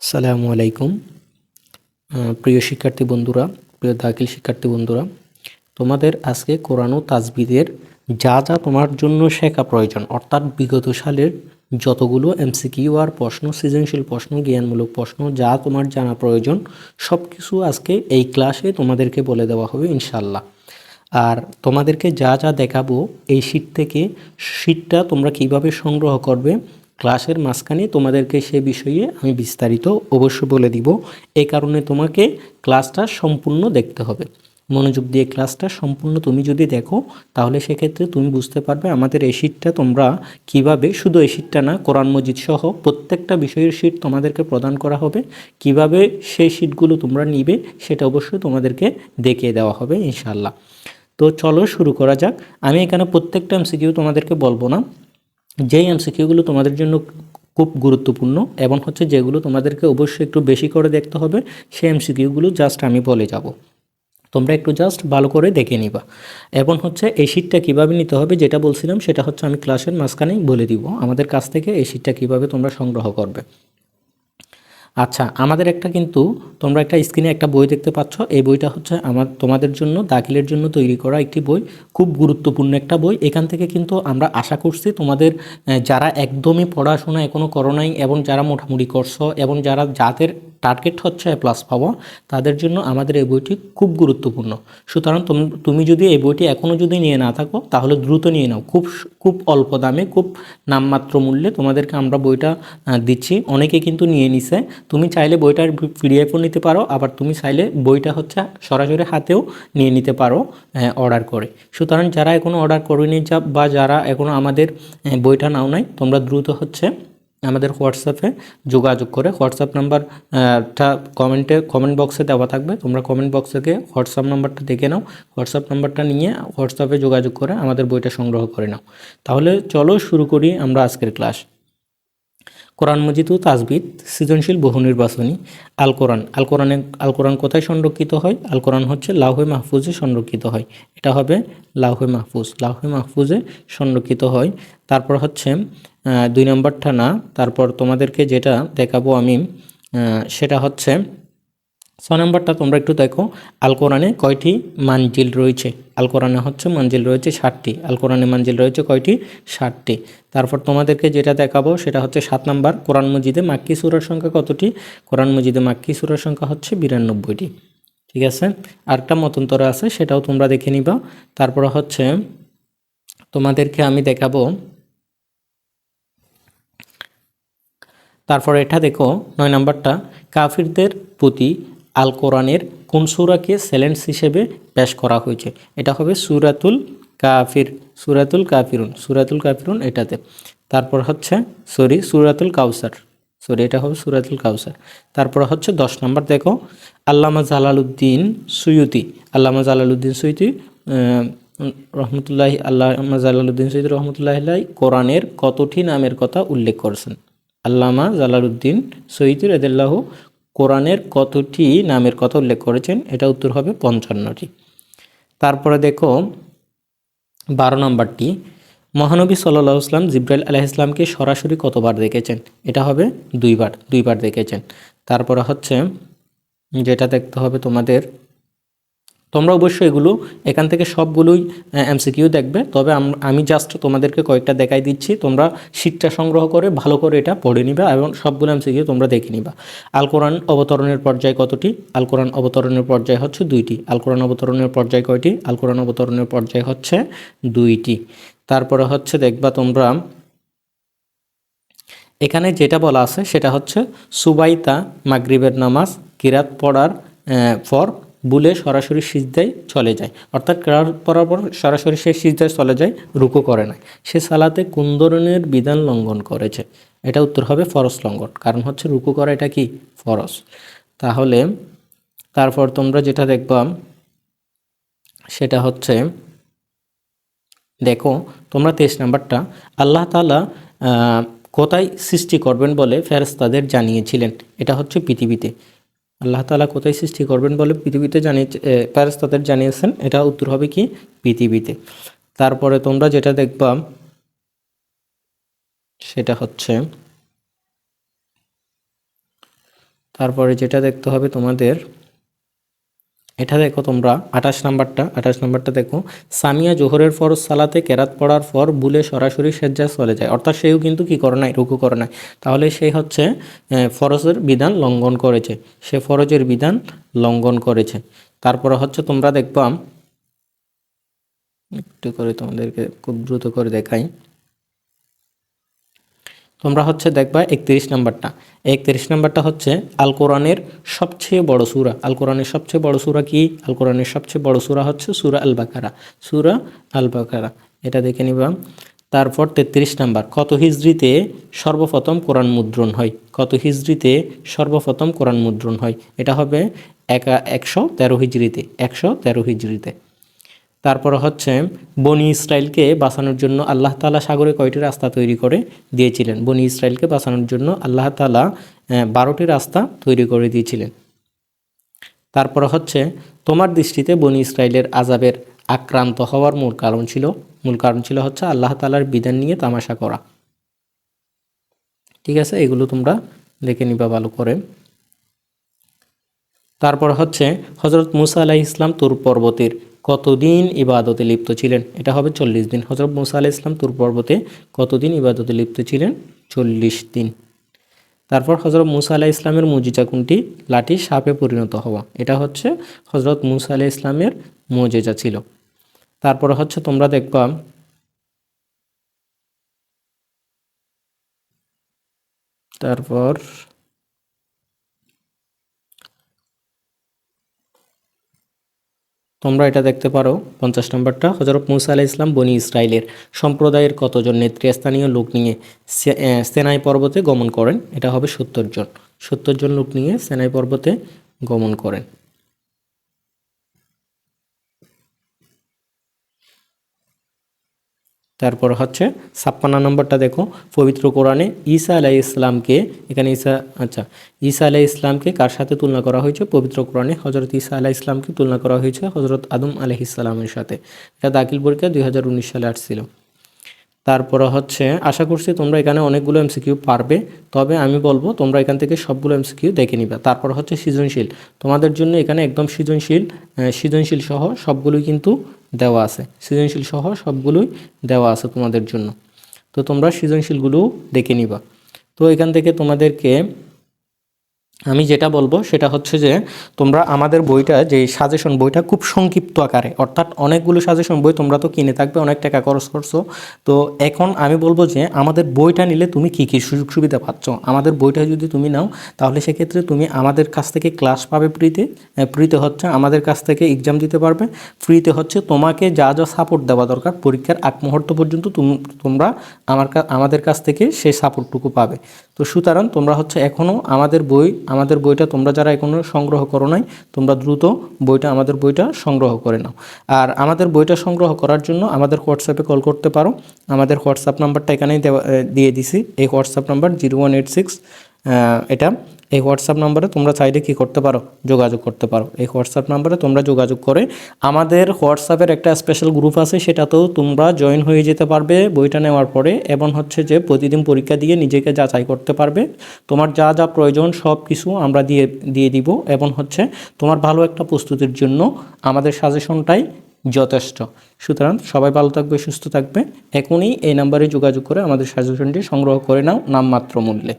সালামু আলাইকুম। প্রিয় শিক্ষার্থী বন্ধুরা, প্রিয় দাখিল শিক্ষার্থী বন্ধুরা, তোমাদের আজকে কোরআন ও তাজবিদের যা যা তোমার জন্য শেখা প্রয়োজন, অর্থাৎ বিগত সালের যতগুলো এমসিকিউ আর প্রশ্ন, সৃজনশীল প্রশ্ন, জ্ঞানমূলক প্রশ্ন, যা তোমার জানা প্রয়োজন সব কিছু আজকে এই ক্লাসে তোমাদেরকে বলে দেওয়া হবে ইনশাল্লাহ আর তোমাদেরকে যা যা দেখাবো, এই শীট থেকে শীটটা তোমরা কীভাবে সংগ্রহ করবে ক্লাসের মাঝখানে তোমাদেরকে সে বিষয়ে আমি বিস্তারিত অবশ্য বলে দিব। এই কারণে তোমাকে ক্লাসটা সম্পূর্ণ দেখতে হবে। মনোযোগ দিয়ে ক্লাসটা সম্পূর্ণ তুমি যদি দেখো, তাহলে সেক্ষেত্রে তুমি বুঝতে পারবে আমাদের এই শীটটা তোমরা কীভাবে শুধু এই শীটটা না, কোরআন মজিদ সহ প্রত্যেকটা বিষয়ের শীট তোমাদেরকে প্রদান করা হবে। কীভাবে সেই শীটগুলো তোমরা নিবে, সেটা অবশ্যই তোমাদেরকে দেখিয়ে দেওয়া হবে ইনশাল্লাহ তো চলো শুরু করা যাক। আমি এখানে প্রত্যেকটা এমসিকিউ তোমাদেরকে বলব না। যেই এমসিকিউগুলো তোমাদের জন্য খুব গুরুত্বপূর্ণ এবং হচ্ছে যেগুলো তোমাদেরকে অবশ্যই একটু বেশি করে দেখতে হবে, সেই এমসিকিউগুলো জাস্ট আমি বলে যাব। তোমরা একটু জাস্ট ভালো করে দেখে নিবা। এবং হচ্ছে শীটটা কীভাবে নিতে হবে যেটা বলছিলাম, সেটা হচ্ছে আমি ক্লাসের মাঝখানেই বলে দিব। আমাদের কাছ থেকে এই শীটটা কীভাবে তোমরা সংগ্রহ করবে। আচ্ছা আমাদের একটা কিন্তু তোমরা একটা স্ক্রিনে একটা বই দেখতে পাচ্ছ। এই বইটা হচ্ছে আমার, তোমাদের জন্য, দাখিলের জন্য তৈরি করা একটি বই। খুব গুরুত্বপূর্ণ একটা বই। এখান থেকে কিন্তু আমরা আশা করছি তোমাদের যারা একদমই পড়াশোনা এখনও করো নাই এবং যারা মোটামুটি করছ এবং যারা যাদের টার্গেট হচ্ছে এ প্লাস পাওয়া তাদের জন্য আমাদের এই বইটি খুব গুরুত্বপূর্ণ। সুতরাং তোম- যদি এই বইটি এখনও যদি নিয়ে না থাকো, তাহলে দ্রুত নিয়ে নাও। খুব খুব অল্প দামে, খুব নামমাত্র মূল্যে তোমাদেরকে আমরা বইটা দিচ্ছি। অনেকে কিন্তু নিয়ে নিছে। তুমি চাইলে বইটার পিডিএফও নিতে পারো, আবার তুমি চাইলে বইটা হচ্ছে সরাসরি হাতেও নিয়ে নিতে পারো অর্ডার করে। সুতরাং যারা এখনও অর্ডার করেনি যা, বা যারা এখনও আমাদের বইটা নাও নাই, তোমরা দ্রুত হচ্ছে আমাদের হোয়াটসঅ্যাপে যোগাযোগ করে। হোয়াটসঅ্যাপ নাম্বারটা কমেন্টে কমেন্ট বক্সে দেওয়া থাকবে। তোমরা কমেন্ট বক্স থেকে হোয়াটসঅ্যাপ নাম্বারটা দেখে নাও। হোয়াটসঅ্যাপ নাম্বারটা নিয়ে হোয়াটসঅ্যাপে যোগাযোগ করে আমাদের বইটা সংগ্রহ করে নাও। তাহলে চলো শুরু করি আমরা আজকের ক্লাস কোরআন মজিদ ও তাজবিদ সৃজনশীল বহু নির্বাচনী আল কোরআন আল কোরআনে আল কোরআন কোথায় সংরক্ষিত হয়? আল কোরআন হচ্ছে লাহে মাহফুজে সংরক্ষিত হয়। এটা হবে লাহে মাহফুজ। লাহে মাহফুজে সংরক্ষিত হয়। তারপর হচ্ছে দুই নম্বরটা না তারপর তোমাদেরকে যেটা দেখাবো আমি সেটা হচ্ছে ছ নম্বরটা তোমরা একটু দেখো। আল কোরআনে কয়টি মানজিল রয়েছে? আল কোরআনে হচ্ছে মানজিল রয়েছে ষাটটি আল কোরআনে মানজিল রয়েছে কয়টি? ষাটটি তারপর তোমাদেরকে যেটা দেখাবো সেটা হচ্ছে সাত নম্বর, কোরআন মজিদে মাক্কি সুরার সংখ্যা কতটি? কোরআন মজিদে মাক্কি সুরার সংখ্যা হচ্ছে বিরানব্বইটি। ঠিক আছে? আরেকটা মতন্তর আছে, সেটাও তোমরা দেখে নিবা। তারপর হচ্ছে তোমাদেরকে আমি দেখাবো। তারপর এটা দেখো, নয় নাম্বারটা, কাফিরদের প্রতি আল কোরআনের কোন সূরাকে চ্যালেঞ্জ হিসেবে পেশ করা হয়েছে? এটা হবে সুরাতুল কাফির, সুরাতুল কাফিরুন সুরাতুল কাফিরুন এটাতে। তারপর হচ্ছে সরি সুরাতুল কাউসার সরি এটা হবে সুরাতুল কাউসার তারপর হচ্ছে দশ নম্বর, দেখো, Allama Jalaluddin Suyuti, Allama Jalaluddin Suyuti রহমতুল্লাহ আল্লামা জালালউদ্দিন সুয়ুতি রহমতুল্লাহ কোরআনের কতটি নামের কথা উল্লেখ করেছেন? আল্লামা জালালউদ্দিন সৈয়দ রেদুল্লাহ কোরআনের কতটি নামের কথা উল্লেখ করেছেন? এটা উত্তর হবে পঞ্চান্নটি। তারপরে দেখো, বারো নম্বরটি, মহানবী সাল্লাহ ইসলাম জিব্রাইল আলাহ ইসলামকে সরাসরি কতবার দেখেছেন? এটা হবে দুইবার দুইবার দেখেছেন। তারপরে হচ্ছে, যেটা দেখতে হবে তোমাদের তোমরা অবশ্যই এগুলো, এখান থেকে সবগুলোই এমসিকিউ দেখবে। তবে আমি জাস্ট তোমাদেরকে কয়েকটা দেখাই দিচ্ছি। তোমরা শীটটা সংগ্রহ করে ভালো করে এটা পড়ে নিবা এবং সবগুলো এমসিকিউ তোমরা দেখে নিবা। আল কোরআন অবতরণের পর্যায় কতটি? আল কোরআন অবতরণের পর্যায় হচ্ছে দুইটি। আল কোরআন অবতরণের পর্যায় কয়টি? আল কোরআন অবতরণের পর্যায় হচ্ছে দুইটি। তারপরে হচ্ছে দেখবা তোমরা, এখানে যেটা বলা আছে সেটা হচ্ছে সুবাইতা মাগরিবের নামাজ, কিরাত পড়ার পর বুলে সরাসরি সিজদায় চলে যায়। অর্থাৎ কিরাত পড়ার পর সরাসরি সে সিজদায় চলে যায়, রুকু করে না। সে সালাতে কোন ধরনের বিধান লঙ্ঘন করেছে? এটা উত্তর হবে ফরজ লঙ্ঘন। কারণ হচ্ছে রুকু করা এটা কি? ফরজ। তাহলে তারপর তোমরা যেটা দেখবা, সেটা হচ্ছে, দেখো, তোমরা তেইশ নাম্বারটা, আল্লাহ তালা কোথায় সৃষ্টি করবেন বলে ফেরেস্তাদের জানিয়েছিলেন। এটা হচ্ছে পৃথিবীতে। আল্লাহ তালা কোথায় সৃষ্টি করবেন বলে পৃথিবীতে জানিয়ে তাদের জানিয়েছেন, এটা উত্তর হবে কি? পৃথিবীতে। তারপরে তোমরা যেটা দেখবা, সেটা হচ্ছে, তারপরে যেটা দেখতে হবে তোমাদের এটা দেখো তোমরা, আঠাশ নাম্বারটা আঠাশ নাম্বারটা দেখো। সামিয়া জোহরের ফরজ সালাতে কেরাত পড়ার পর বুলে সরাসরি সেজ্জায় চলে যায়। অর্থাৎ সেও কিন্তু কি করে নাই, রুকু করে নাই। তাহলে সে হচ্ছে ফরজের বিধান লঙ্ঘন করেছে। সে ফরজের বিধান লঙ্ঘন করেছে। তারপরে হচ্ছে তোমরা দেখবা, একটু করে তোমাদেরকে খুব দ্রুত করে দেখাই। তোমরা হচ্ছে দেখবা একত্রিশ নাম্বারটা। একত্রিশ নাম্বারটা হচ্ছে আল কোরআনের সবচেয়ে বড় সূরা। আল কোরআনের সবচেয়ে বড় সূরা কি? আল কোরআনের সবচেয়ে বড় সূরা হচ্ছে সুরা আল বাকারা সূরা আল বাকারা এটা দেখে নিবা। তারপর তেত্রিশ নাম্বার। কত হিজড়িতে সর্বপ্রথম কোরআন মুদ্রণ হয়? কত হিজড়িতে সর্বপ্রথম কোরআন মুদ্রণ হয়? এটা হবে একা একশো তেরো হিজড়িতে একশো তেরো হিজড়িতে তারপর হচ্ছে বনি ইসরায়েলকে বাঁচানোর জন্য আল্লাহ তাআলা সাগরে কয়টি রাস্তা তৈরি করে দিয়েছিলেন? বনি ইসরায়েলকে বাঁচানোর জন্য আল্লাহ আহ, বারোটি রাস্তা তৈরি করে দিয়েছিলেন। তারপর হচ্ছে তোমার দৃষ্টিতে বনি ইসরায়েলের আজাবের আক্রান্ত হওয়ার মূল কারণ ছিল মূল কারণ ছিল হচ্ছে আল্লাহ তাআলার বিধান নিয়ে তামাশা করা। ঠিক আছে? এগুলো তোমরা দেখে নিবা ভালো করে। তারপর হচ্ছে হজরত মুসা আলাহ ইসলাম তুর পর্বতের কতদিন ইবাদতে লিপ্ত ছিলেন? এটা হবে চল্লিশ দিন। হজরত মুসা আলাহ ইসলাম তুর পর্বতে কতদিন ইবাদতে লিপ্ত ছিলেন? চল্লিশ দিন। তারপর হজরত মুসা আলাহ ইসলামের মজিজা কোনটি? লাঠি সাপে পরিণত হওয়া। এটা হচ্ছে হজরত মুসা আলাহ ইসলামের মুজিজা ছিল। তারপর হচ্ছে তোমরা দেখবা তারপর তোমরা এটা দেখতে পারো, পঞ্চাশ নম্বরটা হজরত মুসা আলাহ ইসলাম বনি ইসরায়েলের সম্প্রদায়ের কতজন নেতৃস্থানীয় লোক নিয়ে সেনাই পর্বতে গমন করেন? এটা হবে সত্তর জন। সত্তর জন লোক নিয়ে সেনাই পর্বতে গমন করেন। তারপর হচ্ছে ছাপ্পান্ন নম্বরটা দেখো, পবিত্র কোরআনে ঈসা আলাহ ইসলামকে এখানে ঈসা আচ্ছা ঈসা আলাহ ইসলামকে কার সাথে তুলনা করা হয়েছে? পবিত্র কোরআনে হজরত ঈসা আলাহ ইসলামকে তুলনা করা হয়েছে হজরত আদম আলহ ইসলামের সাথে। এটা দাখিল পরীক্ষা দুই হাজার উনিশ সালে আসছিল। তারপরে হচ্ছে, আশা করছি তোমরা এখানে অনেকগুলো এমসিকিউ পারবে, তবে আমি বলব তোমরা এখান থেকে সবগুলো এমসিকিউ দেখে নিবে। তারপর হচ্ছে সৃজনশীল। তোমাদের জন্য এখানে একদম সৃজনশীল সৃজনশীল সহ সবগুলোই কিন্তু দেওয়া আছে। সৃজনশীল সহ সবগুলোই দেওয়া আছে তোমাদের জন্য। তো তোমরা সৃজনশীলগুলো দেখে নিবা। তো এখান থেকে তোমাদেরকে আমি যেটা বলব সেটা হচ্ছে যে তোমরা আমাদের বইটা যে সাজেশন বইটা খুব সংক্ষিপ্ত আকারে, অর্থাৎ অনেকগুলো সাজেশন বই তোমরা তো কিনে থাকবে, অনেক টাকা খরচ করছ। তো এখন আমি বলব যে আমাদের বইটা নিলে তুমি কী কী সুযোগ সুবিধা পাচ্ছ? আমাদের বইটা যদি তুমি নাও, তাহলে সেক্ষেত্রে তুমি আমাদের কাছ থেকে ক্লাস পাবে ফ্রিতে ফ্রিতে হচ্ছে আমাদের কাছ থেকে এক্সাম দিতে পারবে। ফ্রিতে হচ্ছে তোমাকে যা যা সাপোর্ট দেওয়া দরকার, পরীক্ষার আগ মুহূর্ত পর্যন্ত তুম- তোমরা আমার আমাদের কাছ থেকে সেই সাপোর্টটুকু পাবে। তো সুতরাং তোমরা হচ্ছে এখনও আমাদের বই আমাদের বইটা তোমরা যারা এখনও সংগ্রহ করো নাই, তোমরা দ্রুত বইটা আমাদের বইটা সংগ্রহ করে নাও। আর আমাদের বইটা সংগ্রহ করার জন্য আমাদের হোয়াটসঅ্যাপে কল করতে পারো। আমাদের হোয়াটসঅ্যাপ নাম্বারটা এখানেই দেওয়া দিয়ে দিছি। এই WhatsApp number zero one eight six এটা এই হোয়াটসঅ্যাপ নাম্বারে তোমরা চাইলে কি করতে পারো? যোগাযোগ করতে পারো। এই হোয়াটসঅ্যাপ নাম্বারে তোমরা যোগাযোগ করে আমাদের হোয়াটসঅ্যাপের একটা স্পেশাল গ্রুপ আছে, সেটাতেও তোমরা জয়েন হয়ে যেতে পারবে বইটা নেওয়ার পরে। এবং হচ্ছে যে প্রতিদিন পরীক্ষা দিয়ে নিজেকে যাচাই করতে পারবে। তোমার যা যা প্রয়োজন সব কিছু আমরা দিয়ে দিয়ে দিব। এবং হচ্ছে তোমার ভালো একটা প্রস্তুতির জন্য আমাদের সাজেশনটাই যথেষ্ট। সুতরাং সবাই ভালো থাকবে, সুস্থ থাকবে। এখনই এই নাম্বারে যোগাযোগ করে আমাদের সাজেশনটি সংগ্রহ করে নাও নামমাত্র মূল্যে।